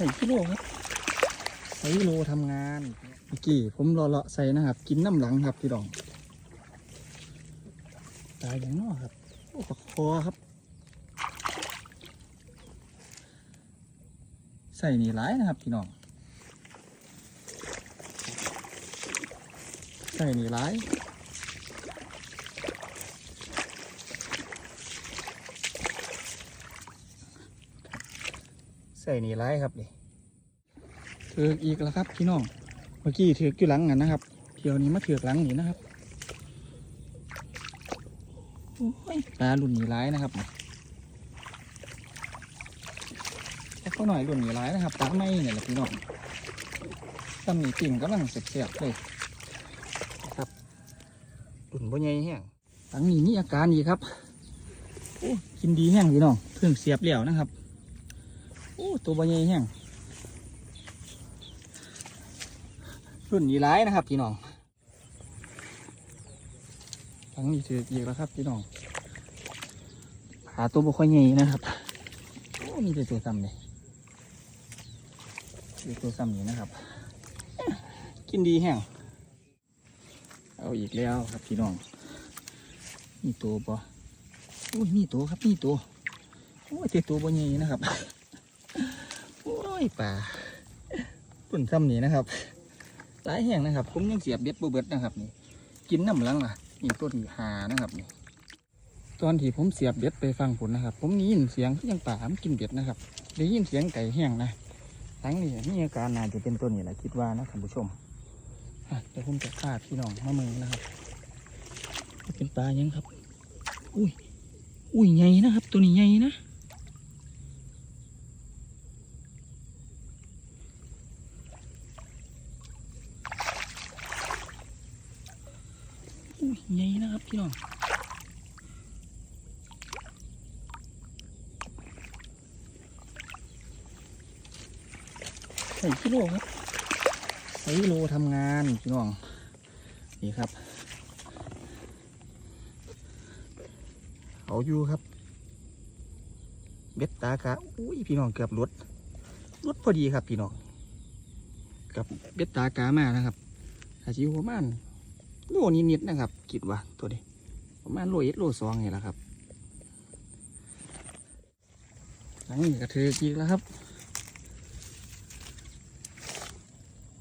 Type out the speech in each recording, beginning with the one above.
ใส่กิโลครับใส่กิโลทำงานเมื่อกี้ผมรอเลาะใส่นะครับ กินน้ำหลังครับพี่ดอง ตายอย่างนอครับโอ้ปลาคอครับ ใส่นี่ร้ายนะครับพี่น้องใส่นี่ร้าย ส่นี่ร้ายครับนี่ถือกอีกแล้วครับพี่น้อง เมื่อกี้ถือกอยู่หลังกันนะครับเที่ยวนี้มาถือกหลังนี่นะครับโอ้ยปลารุ่นนี้ร้ายนะครับนี่แล้วก็หน่อยรุ่นนี้ร้ายนะครับปลาไม่เนี่ยแหละพี่น้องตำหนิปิ่งกำลังเสียบๆเลยนะครับรุ่นบ่ใหญ่แห้งหลังนี้มีอาการดีครับโอ้กินดีแห้งพี่น้องเพิ่งเสียบแล้วนะครับ โอ้ตัวใบใหญ่แห้งรุ่นนี้ร้ายนะครับพี่น้องทั้งนี้ถืออีกแล้วครับพี่น้องหาตัวบ่ค่อยใหญ่นะครับโอ้มีแต่ตัวซ้ำเลยมีตัวซ้ำนี้นะครับ กินดีแห้งเอาอีกแล้วครับพี่น้องมีตัวบ่อุ้ยมีตัวครับมีตัวโอ้ยแต่ตัวบ่ใหญ่นะครับ ยป่าปุ่นซ้ำนี้นะครับหลายแห้งนะครับ ผมยังเสียบเบ็ดบ่เบิดนะครับนี่ กินน้ำลังล่ะนี่ตัวที่หานะครับนี่ ตอนที่ผมเสียบเบ็ดไปฟังผลนะครับ ผมได้ยินเสียงคือยังป่ามกินเบ็ดนะครับได้ยินเสียงไก่แห้งนะทั้งนี้มีอาการน่าจะเป็นตัวนี้แหละคิดว่านะท่านผู้ชมอะเดี๋ยวผมจะฆ่าพี่น้องมามืองนะครับเป็นปลายังครับ อุ้ย อุ้ยใหญ่นะครับ ตัวนี้ใหญ่นะ อุ้ย ใหญ่นะครับพี่น้องใส่กิโลครับใส่กิโลทำงานพี่น้อง นี่ครับ เอาอยู่ครับ เบ็ดตากะอุ้ยพี่น้องเกือบลุดลุดพอดีครับพี่น้องกับเบ็ดตากามานะครับอาชีพประมาณ โลนิดๆนะครับคิดว่าตัวนี้ประมาณโลเอ็ดโลสองนี่แหละครับหลังนี้กระเทือกอีกแล้วครับ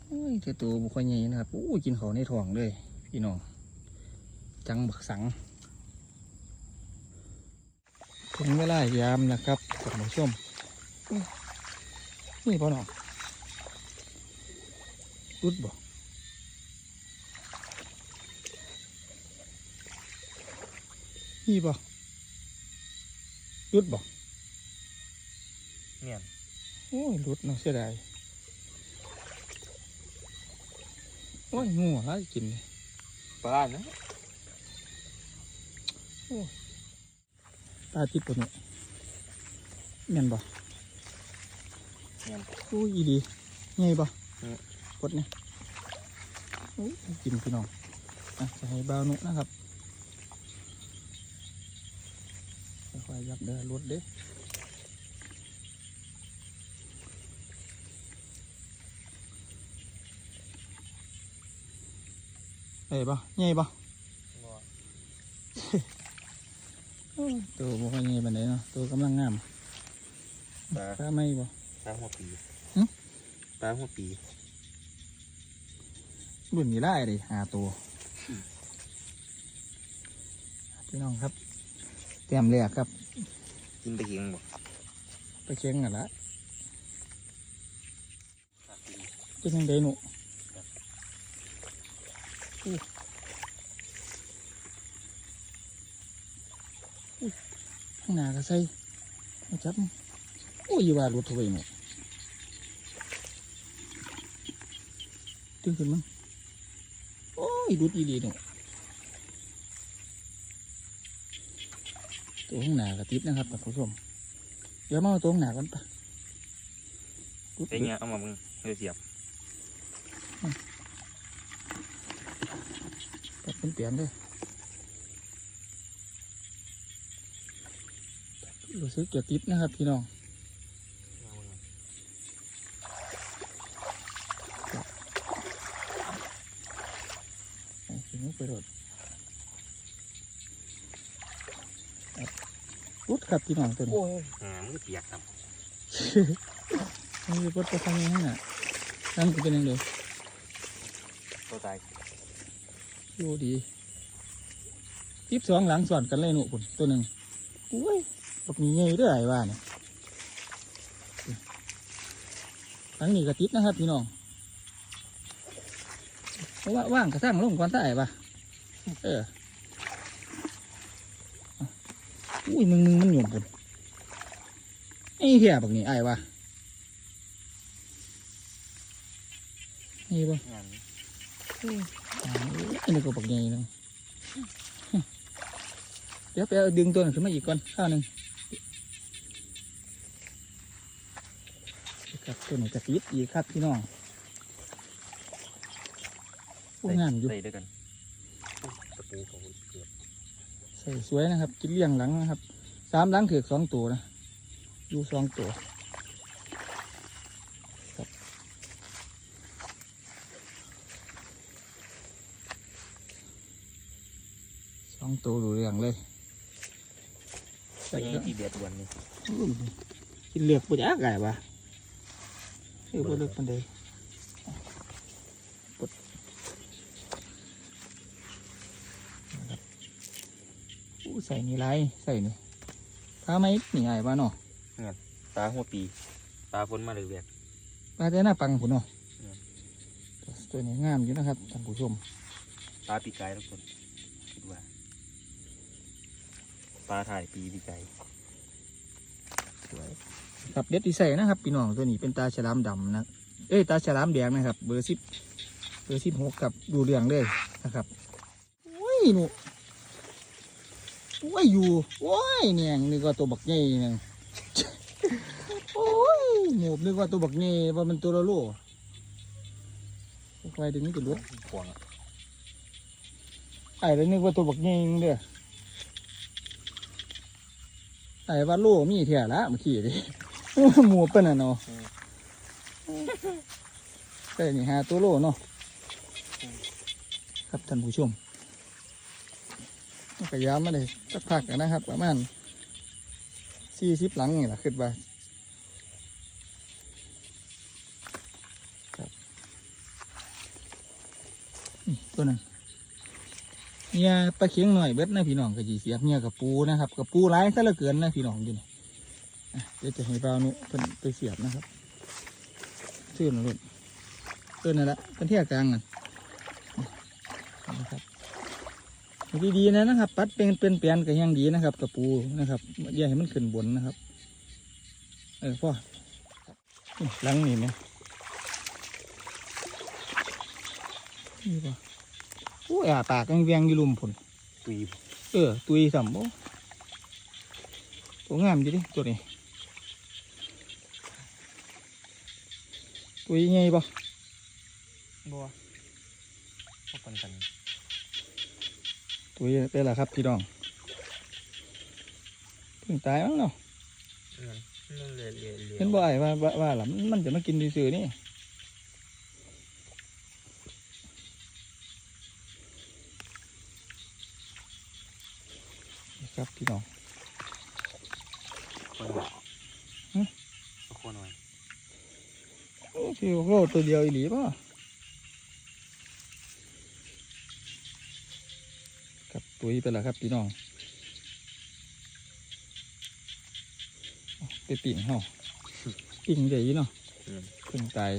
โอ้ยแต่ตัวบุคคลใหญ่นะครับโอ้กินเขาในท้องเลยพี่น้องจังบักสังถึงเวลายามนะครับท่านผู้ชมนี่พ่อหนอรุดบ่ นี่บ่รุดบ่เนี่ยโอ้ยรุดเนาะเสียดายโอ้ยงูอะไรกินเลยปลานะตาติดปุ่นเนี่ยแม่นบ่เนี่ยโอ้ยอีดีไงบ่เออกดเนี่ยโอ้ยกินพี่น้องอะจะให้บ่าวนุนะครับค่ อยๆยับเด้รถเด้เอ้ยบ่ไงบ่โอ้ยตัวบ่ค่อยใหญ่ปานใดเนาะตัวกำลังงามปลาปลาไม่บ่ปลาหัวปีหึปลาหัวปีรุ่นนี้ได้เลยหาตัวพี่น้องครับเตรียมแรกครับ กินไปเหียงบ่ไปเชียงกันละเป็นยังไงหนูข้างหน้าก็ใส่จับโอ้ยว่ารุดถอยหนูดึงขึ้นมั้งโอ้ยรุดอีดีหนู ตัวข้างหน้าก็ติดนะครับท่านผู้ชมเดี๋ยวมาเอาตัวข้างหน้ากันปะรุดไอ้เงี้ยเอามามึงเฮ้ยเสียบตัดเป็นเปลี่ยนเลยรู้สึกจะติดนะครับพี่น้อง ไปโดดรุด ครับพี่น้องตัวนี้โอ้ยหามันก็เปียกครับนี่รถจะทำยังไงน่ะนั่นจะเป็นยังไงตัวตายดูดีทิปสองหลังสอนกันเลยหนูปุ่นตัวหนึ่งอุ้ยบักนี้ใหญ่เด้อไอ้ว่าเนี่ยหลังนี้ก็ติดนะครับพี่น้องเพราะว่าว่างกระทั่งลงก่อนใต้ปะเออเอา อุ้ยมึงมึงมันหยุ่มปุ่นไอ้เหี้ยแบักนี้ไอ้ว่านี่ปะอันนี้ก็ปักใหญ่เลยเดี๋ยวไปเอาดึงตัวนั้นขึ้นมาอีกก่อนข้าวหนึ่งครับตัวหนี้กระติดอีกครับพี่น้องงามอยู่ใส่ด้วยกันตะปูเขาเกือบ ส่สวยนะครับ กินเลี้ยงหลังนะครับ สามหลังถือกสองตัวนะอยู่สองตัวครับสองตัวดูเรื่องเลยใส่ที่เบียดวันนี้อุ้ยกินเลือกปุจจักไก่ปะเออปุเลือกปันเดยปุดนะครับอู้ ใส่นี่ไรใส่นี่ข้าไม่หนีไงบ้าเนาะตาหัวปีตาฝนมาเลยเบียดปลาแต่หน้าปังผมเนาะอืมตัวนี้งามอยู่นะครับท่านผู้ชมตาปีกายทุกคนคิดว่าตาถ่ายปีปีกายสวยครับเด็ดที่ใส่นะครับพี่น้องตัวนี้เป็นตาฉลามดำนะเอ้ยตาฉลามแดงนะครับ เบอร์สิบเบอร์สิบหกกับดูเรื่องเลยนะครับโอ้ยหนู โอ้ยอยู่โอ้ยเนี่ยนึกว่าตัวบักใหญ่เนี่ยโอ้ยหมูนึกว่าตัวบักใหญ่ว่ามันตัวละโลควายดึงนี่ก็รถขวางอะไอ้เลยนึกว่าตัวบักใหญ่นึงเด้อไอ้ว่าโลมีเท่าละเมื่อกี้ดิหมูเป็นอะเนาะแต่นี่หาตัวโลเนาะครับท่านผู้ชม ก็ยามมาเลยสักพักนะครับ ประมาณสี่สิบหลังนี่แหละคิดว่าครับนี่ตัวนั้นเนี่ยปลาเคียงหน่อยเบ็ดนะพี่น้องก็จีเสียบเนี่ยกับปูนะครับกับปูร้ายซะเหลือเกินนะพี่น้องอยู่นี่เดี๋ยวจะให้บ่านุเพิ่นไปเสียบนะครับชื่อหน่อยลูกเพิ่นนั่นแหละเป็นเที่ยกลางน่ะนะครับ ดีๆนะนะครับ ปัดเป็นเป็นเปลี่ยนก็ยังดีนะครับกระปูนะครับอย่าให้มันขึ้นบนนะครับ เออพ่อนี่หลังนี่ไหมนี่ป่ะโอ้ยอาปากยังเวียงอยู่ลุมผลตุยเออตุยสัมโบตัวงามอยู่ดิตัวนี้ตุยไงป่ะบัวพวกกันกัน ตุยเป็นละครับพี่น้องเพิ่งตายมั้งเนาะนั่นนั่นเลยเลยเลยเห็นบ่ไอ้ว่าว่าว่าล่ะมันมันจะมากินซื่อๆนี่นี่ครับพี่น้องคนหน่อยหึเอาคนหน่อยโอ้พี่โลตัวเดียวอีหลีป่ะ ครับตุยไปแล้วครับพี่น้องเอาไปปิ่งเฮาปิ่งได้อยี่เนาะอืมเพิ่งตาย